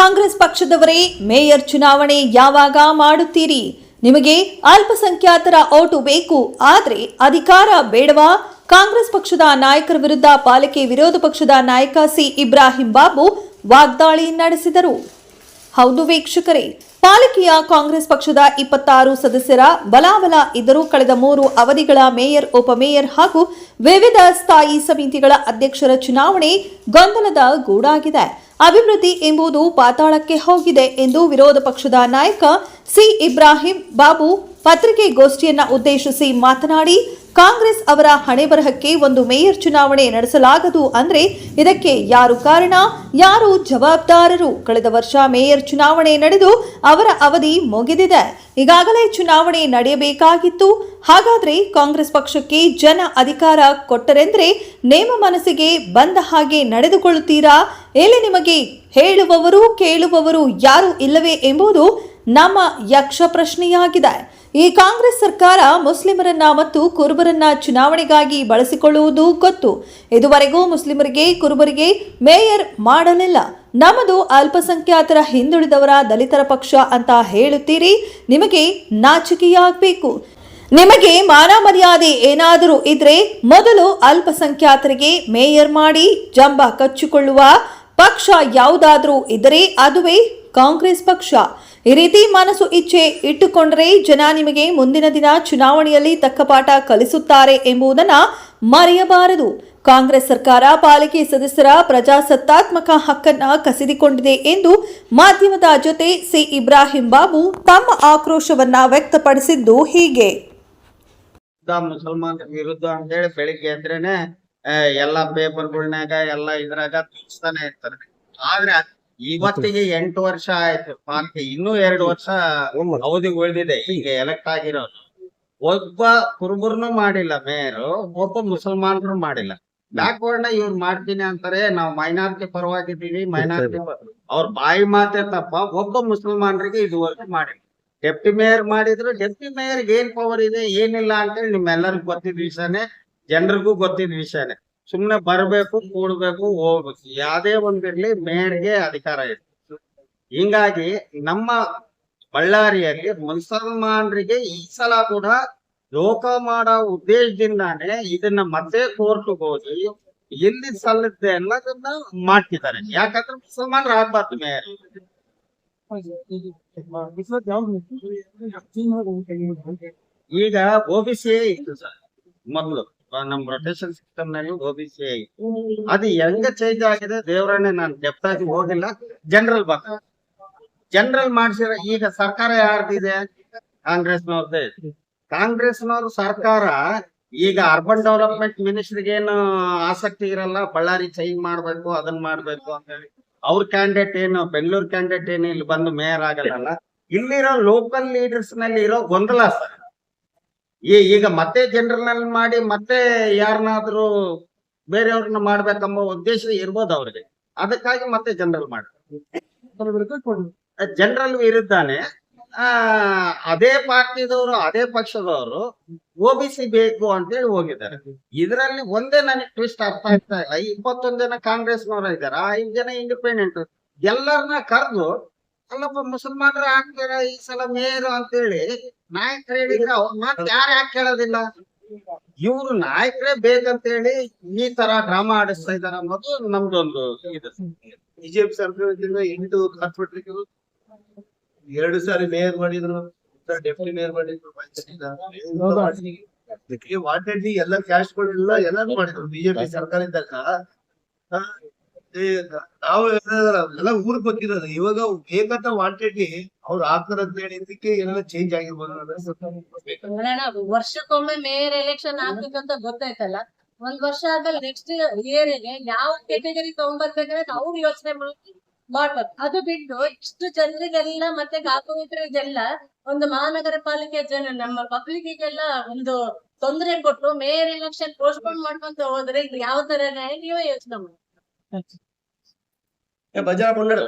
Congress ಪಕ್ಷದವರೇ, mayor ಚುನಾವಣೆ ಯಾವಾಗ ಮಾಡುತ್ತೀರಿ? ನಿಮಗೆ ಅಲ್ಪಸಂಖ್ಯಾತರ ಓಟು ಬೇಕು, ಆದರೆ ಅಧಿಕಾರ ಬೇಡವಾ? ಕಾಂಗ್ರೆಸ್ ಪಕ್ಷದ ನಾಯಕರ ವಿರುದ್ಧ ಪಾಲಿಕೆ ವಿರೋಧ ಪಕ್ಷದ ನಾಯಕ ಸಿ. ಇಬ್ರಾಹಿಂ ಬಾಬು ವಾಗ್ದಾಳಿ ನಡೆಸಿದರು. ಹೌದು ವೀಕ್ಷಕರೇ, ಪಾಲಿಕೆಯ ಕಾಂಗ್ರೆಸ್ ಪಕ್ಷದ ಇಪ್ಪತ್ತಾರು ಸದಸ್ಯರ ಬಲಾಬಲ ಇದ್ದರೂ ಕಳೆದ ಮೂರು ಅವಧಿಗಳ ಮೇಯರ್, ಉಪಮೇಯರ್ ಹಾಗೂ ವಿವಿಧ ಸ್ಥಾಯಿ ಸಮಿತಿಗಳ ಅಧ್ಯಕ್ಷರ ಚುನಾವಣೆ ಗೊಂದಲದ ಗೂಡಾಗಿದೆ. ಅಭಿವೃದ್ಧಿ ಎಂಬುದು ಪಾತಾಳಕ್ಕೆ ಹೋಗಿದೆ ಎಂದು ವಿರೋಧ ಪಕ್ಷದ ನಾಯಕ ಸಿ ಇಬ್ರಾಹಿಂ ಬಾಬು ಪತ್ರಿಕೆಗೋಷ್ಠಿಯನ್ನ ಉದ್ದೇಶಿಸಿ ಮಾತನಾಡಿ, ಕಾಂಗ್ರೆಸ್ ಅವರ ಹಣೆಬರಹಕ್ಕೆ ಒಂದು ಮೇಯರ್ ಚುನಾವಣೆ ನಡೆಸಲಾಗದು ಅಂದ್ರೆ ಇದಕ್ಕೆ ಯಾರು ಕಾರಣ? ಯಾರು ಜವಾಬ್ದಾರರು? ಕಳೆದ ವರ್ಷ ಮೇಯರ್ ಚುನಾವಣೆ ನಡೆದು ಅವರ ಅವಧಿ ಮುಗಿದಿದೆ. ಈಗಾಗಲೇ ಚುನಾವಣೆ ನಡೆಯಬೇಕಾಗಿತ್ತು. ಹಾಗಾದ್ರೆ ಕಾಂಗ್ರೆಸ್ ಪಕ್ಷಕ್ಕೆ ಜನ ಅಧಿಕಾರ ಕೊಟ್ಟರೆಂದ್ರೆ ನೇಮ ಮನಸ್ಸಿಗೆ ಬಂದ ಹಾಗೆ ನಡೆದುಕೊಳ್ಳುತ್ತೀರಾ? ಇಲ್ಲಿ ನಿಮಗೆ ಹೇಳುವವರು, ಕೇಳುವವರು ಯಾರು ಇಲ್ಲವೇ ಎಂಬುದು ನಮ್ಮ ಯಕ್ಷ ಪ್ರಶ್ನೆಯಾಗಿದೆ. ಈ ಕಾಂಗ್ರೆಸ್ ಸರ್ಕಾರ ಮುಸ್ಲಿಮರನ್ನ ಮತ್ತು ಕುರುಬರನ್ನ ಚುನಾವಣೆಗಾಗಿ ಬಳಸಿಕೊಳ್ಳುವುದು ಗೊತ್ತು. ಇದುವರೆಗೂ ಮುಸ್ಲಿಮರಿಗೆ, ಕುರುಬರಿಗೆ ಮೇಯರ್ ಮಾಡಲಿಲ್ಲ. ನಮ್ಮದು ಅಲ್ಪಸಂಖ್ಯಾತರ ಹಿಂದುಳಿದವರ ದಲಿತರ ಪಕ್ಷ ಅಂತ ಹೇಳುತ್ತೀರಿ, ನಿಮಗೆ ನಾಚಿಕೆಯಾಗಬೇಕು. ನಿಮಗೆ ಮಾನ ಮರ್ಯಾದೆ ಏನಾದರೂ ಇದ್ರೆ ಮೊದಲು ಅಲ್ಪಸಂಖ್ಯಾತರಿಗೆ ಮೇಯರ್ ಮಾಡಿ ಜಂಬ ಕಚ್ಚಿಕೊಳ್ಳುವ ಪಕ್ಷ ಯಾವುದಾದ್ರೂ ಇದ್ದರೆ ಅದುವೇ ಕಾಂಗ್ರೆಸ್ ಪಕ್ಷ. ಈ ರೀತಿ ಮನಸ್ಸು ಇಚ್ಛೆ ಇಟ್ಟುಕೊಂಡರೆ ಜನ ನಿಮಗೆ ಮುಂದಿನ ದಿನ ಚುನಾವಣೆಯಲ್ಲಿ ತಕ್ಕ ಪಾಠ ಕಲಿಸುತ್ತಾರೆ ಎಂಬುದನ್ನ ಮರೆಯಬಾರದು. ಕಾಂಗ್ರೆಸ್ ಸರ್ಕಾರ ಪಾಲಿಕೆ ಸದಸ್ಯರ ಪ್ರಜಾಸತ್ತಾತ್ಮಕ ಹಕ್ಕನ್ನ ಕಸಿದುಕೊಂಡಿದೆ ಎಂದು ಮಾಧ್ಯಮದ ಜೊತೆ ಸಿ ಇಬ್ರಾಹಿಂ ಬಾಬು ತಮ್ಮ ಆಕ್ರೋಶವನ್ನ ವ್ಯಕ್ತಪಡಿಸಿದ್ದು ಹೀಗೆ. ಮುಸಲ್ಮಾನರ ವಿರುದ್ಧ ಅಂತ ಹೇಳಿ ಬೆಳಿಗ್ಗೆ ಎದ್ರೇನೆ ಆ, ಎಲ್ಲಾ ಪೇಪರ್ಗಳ್ನಾಗ ಎಲ್ಲಾ ಇದ್ರಾಗ ತಿಳಿಸ್ತಾನೆ ಇರ್ತಾರೆ. ಆದ್ರೆ ಇವತ್ತಿಗೆ ಎಂಟು ವರ್ಷ ಆಯ್ತು. ಪಾಲಿಕೆ ಇನ್ನೂ ಎರಡು ವರ್ಷ ಅವಧಿ ಉಳಿದಿದೆ. ಈಗ ಎಲೆಕ್ಟ್ ಆಗಿರೋದು ಒಬ್ಬ ಕುರುಬರ್ನು ಮಾಡಿಲ್ಲ, ಮೇಯರು. ಒಬ್ಬ ಮುಸಲ್ಮಾನರು ಮಾಡಿಲ್ಲ. ಬ್ಯಾಕ್ವರ್ಡ್ನ ಇವ್ರು ಮಾಡ್ತೀನಿ ಅಂತಾರೆ, ನಾವು ಮೈನಾರಿಟಿ ಪರವಾಗಿದ್ದೀವಿ, ಮೈನಾರಿಟಿ ಅವ್ರ ಬಾಯಿ ಮಾತೆ ತಪ್ಪ. ಒಬ್ಬ ಮುಸಲ್ಮಾನರಿಗೆ ಇದುವರೆಗೂ ಮಾಡಿಲ್ಲ. ಡೆಪ್ಟಿ ಮೇಯರ್ ಮಾಡಿದ್ರು, ಡೆಪ್ಟಿ ಮೇಯರ್ ಏನ್ ಪವರ್ ಇದೆ, ಏನಿಲ್ಲ ಅಂತೇಳಿ ನಿಮ್ಮೆಲ್ಲರಿಗೂ ಗೊತ್ತಿದ್ ವಿಷಯನೇ. ಜನರಿಗೂ ಗೊತ್ತಿದ್ದ ವಿಷಯನೇ. ಸುಮ್ನೆ ಬರ್ಬೇಕು, ಕೂಡ್ಬೇಕು, ಹೋಗ್ಬೇಕು. ಯಾವ್ದೇ ಒಂದಿರ್ಲಿ ಮೇಡ್ಗೆ ಅಧಿಕಾರ ಇದೆ. ಹಿಂಗಾಗಿ ನಮ್ಮ ಬಳ್ಳಾರಿಯಲ್ಲಿ ಮುಸಲ್ಮಾನರಿಗೆ ಈ ಸಲ ಕೂಡ ಲೋಕ ಮಾಡೋ ಉದ್ದೇಶದಿಂದಾನೇ ಇದನ್ನ ಮತ್ತೆ ಕೋರ್ಟ್ಗೆ ಹೋಗಿ ಎಲ್ಲಿ ಸಲ್ಲುತ್ತೆ ಅನ್ನೋದನ್ನ ಮಾಡ್ತಿದ್ದಾರೆ. ಯಾಕಂದ್ರೆ ಮುಸಲ್ಮಾನರು ಆಗ್ಬಾರ್ದು ಮೇಯರ್ ಈಗ ಓಬಿಸಿ ಇತ್ತು ಸರ್ ಮೊದಲು. ನಮ್ ರೊಟೇಷನ್ ಸಿಸ್ಟಮ್ನಲ್ಲಿ ಓಬಿಸಿ ಐ. ಅದು ಹೆಂಗ ಚೇಂಜ್ ಆಗಿದೆ ದೇವರನ್ನೇ ನಾನು ಡೆಪ್ತ್ ಆಗಿ ಹೋಗಿಲ್ಲ ಜನರಲ್ ಬಾ. ಜನರಲ್ ಮಾಡಿಸಿರ ಈಗ ಸರ್ಕಾರ ಯಾರ್ದಿದೆ? ಕಾಂಗ್ರೆಸ್ನವ್ರದ್ದೇ ಕಾಂಗ್ರೆಸ್ನವ್ರ ಸರ್ಕಾರ ಈಗ ಅರ್ಬನ್ ಡೆವಲಪ್ಮೆಂಟ್ ಮಿನಿಸ್ಟ್ರಿಗೆ ಏನು ಆಸಕ್ತಿ ಇರಲ್ಲ ಬಳ್ಳಾರಿ ಚೇಂಜ್ ಮಾಡ್ಬೇಕು ಅದನ್ನ ಮಾಡ್ಬೇಕು ಅಂತ ಹೇಳಿ. ಅವ್ರ ಕ್ಯಾಂಡಿಡೇಟ್ ಏನು ಬೆಂಗಳೂರು ಕ್ಯಾಂಡಿಡೇಟ್ ಏನು ಇಲ್ಲಿ ಬಂದು ಮೇಯರ್ ಆಗಲ್ಲ ಇಲ್ಲಿರೋ ಲೋಕಲ್ ಲೀಡರ್ಸ್ನಲ್ಲಿ ಇರೋ ಗೊಂದಲ ಸರ್. ಈ ಈಗ ಮತ್ತೆ ಜನರಲ್ ಮಾಡಿ ಮತ್ತೆ ಯಾರನ್ನಾದ್ರೂ ಬೇರೆಯವ್ರನ್ನ ಮಾಡ್ಬೇಕಂಬ ಉದ್ದೇಶ ಇರ್ಬೋದು ಅವ್ರಿಗೆ. ಅದಕ್ಕಾಗಿ ಮತ್ತೆ ಜನರಲ್ ಮಾಡ್ತಾರೆ. ಜನರಲ್ ವಿರುದ್ಧನೇ ಆ, ಅದೇ ಪಾರ್ಟಿದವರು, ಅದೇ ಪಕ್ಷದವರು ಓಬಿಸಿ ಬೇಕು ಅಂತೇಳಿ ಹೋಗಿದ್ದಾರೆ. ಇದರಲ್ಲಿ ಒಂದೇ ನನಗೆ ಟ್ವಿಸ್ಟ್ ಅರ್ಥ ಆಗ್ತಾ ಇಲ್ಲ. ಇಪ್ಪತ್ತೊಂದು ಜನ ಕಾಂಗ್ರೆಸ್ನವ್ರ ಇದ್ದಾರೆ. ಐದ್ ಜನ ಇಂಡಿಪೆಂಡೆಂಟ್ ಎಲ್ಲರನ್ನ ಕರೆದು ಅಲ್ಲಪ್ಪ ಮುಸಲ್ಮಾನರು ಆಗ್ತಾರ ಈ ಸಲ ಮೇಯರ್ ಅಂತೇಳಿ ನಾಯಕರು ಹೇಳಿದ್ರೆ. ಅವ್ರ ಮಾತು ಯಾರು ಯಾಕೆ ಕೇಳೋದಿಲ್ಲ ಇವ್ರು ನಾಯಕರೇ ಬೇಕಂತೇಳಿ ಈ ತರ ಡ್ರಾಮಾ ಆಡಿಸ್ತಾ ಇದಾರೆ ಅನ್ನೋದು ನಮ್ದೊಂದು ಇದು. ಬಿಜೆಪಿ ಸರ್ಕಾರದಿಂದ ಎಂಟು ಕಾರ್ಪೊರೇಟರ್ಗಳು ಎರಡು ಸಾರಿ ಮೇಯರ್ ಮಾಡಿದ್ರು ಡೆಪ್ಯೂಟಿ ಮೇಯರ್ ಮಾಡಿದ್ರು ಅದಕ್ಕೆ ವಾಂಟೆಡ್ ಎಲ್ಲ ಕ್ಯಾಶ್ ಗಳಿಲ್ಲ ಎಲ್ಲಾನು ಮಾಡಿದ್ರು. ಬಿಜೆಪಿ ಸರ್ಕಾರ ಇದ್ದಾಗ ನಾವು ಎಲ್ಲ ಊರ್ ಬಗ್ಗಿರೋದು ಇವಾಗ ಬೇಕಂತ ವಾಂಟೆಡ್ಲಿ ಅವ್ರು ಆಗ್ತಾರ ಅಂತ ಹೇಳಿದಕ್ಕೆ ಚೇಂಜ್ ಆಗಿರ್ಬೋದು ವರ್ಷಕ್ಕೊಮ್ಮೆ ಮೇಯರ್ ಎಲೆಕ್ಷನ್ ಆಗ್ಬೇಕಂತ ಗೊತ್ತಾಯ್ತಲ್ಲ? ಒಂದ್ ವರ್ಷ ಆದ್ಮೇಲೆ ನೆಕ್ಸ್ಟ್ ಇಯರ್ಗೆ ಯಾವ ಕೆಟಗರಿ ತಗೊಂಡ್ಬರ್ಬೇಕಂದ್ರೆ ಅವ್ರು ಯೋಚನೆ ಮಾಡ್ಬೇಕು. ಅದು ಬಿಟ್ಟು ಇಷ್ಟು ಜನರಿಗೆಲ್ಲ ಮತ್ತೆ ಕಾರ್ಪೊರೇಟರ್ಗೆಲ್ಲ ಒಂದು ಮಹಾನಗರ ಪಾಲಿಕೆ ಜನ, ನಮ್ಮ ಪಬ್ಲಿಕ್ಗೆಲ್ಲ ಒಂದು ತೊಂದರೆ ಕೊಟ್ಟು ಮೇಯರ್ ಎಲೆಕ್ಷನ್ ಪೋಸ್ಟ್ಪೋನ್ ಮಾಡ್ಕೊಂತ ಹೋದ್ರೆ ಯಾವ ತರ ನೀವೇ ಯೋಚನೆ ಮಾಡಿ. బజాబ్ ఉన్నాడు